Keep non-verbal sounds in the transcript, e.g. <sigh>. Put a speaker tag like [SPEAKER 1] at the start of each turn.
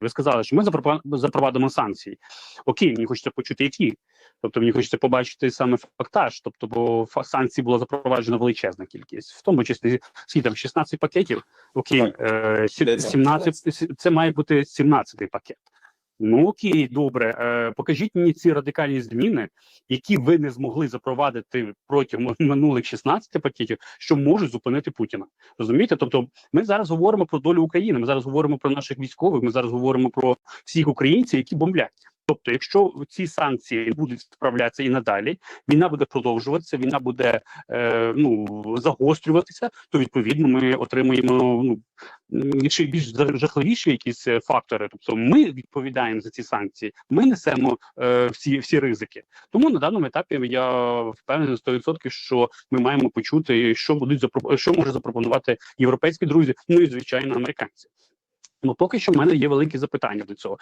[SPEAKER 1] Ви сказали, що ми запровадимо санкції. Окей, мені хочеться почути, які. Тобто мені хочеться побачити саме фактаж. Тобто, бо санкцій було запроваджено величезна кількість, в тому числі скільки там 16 пакетів. Окей, е, сі-
[SPEAKER 2] Де це?
[SPEAKER 1] 17, це має бути 17 пакет. Ну окей, добре. Е, покажіть мені ці радикальні зміни, які ви не змогли запровадити протягом <laughs> минулих 16 пакетів, що можуть зупинити Путіна. Розумієте? Тобто, ми зараз говоримо про долю України. Ми зараз говоримо про наших військових. Ми зараз говоримо про всіх українців, які бомблять. Тобто, якщо ці санкції будуть справлятися і надалі, війна буде продовжуватися, війна буде е, ну загострюватися, то відповідно ми отримуємо ну ще більш жахливіші якісь е, фактори. Тобто, ми відповідаємо за ці санкції, ми несемо е, всі всі ризики. Тому на даному етапі я впевнений на 100%, що ми маємо почути, що будуть що може запропонувати європейські друзі, ну і звичайно американці. Ну поки що в мене є великі запитання до цього.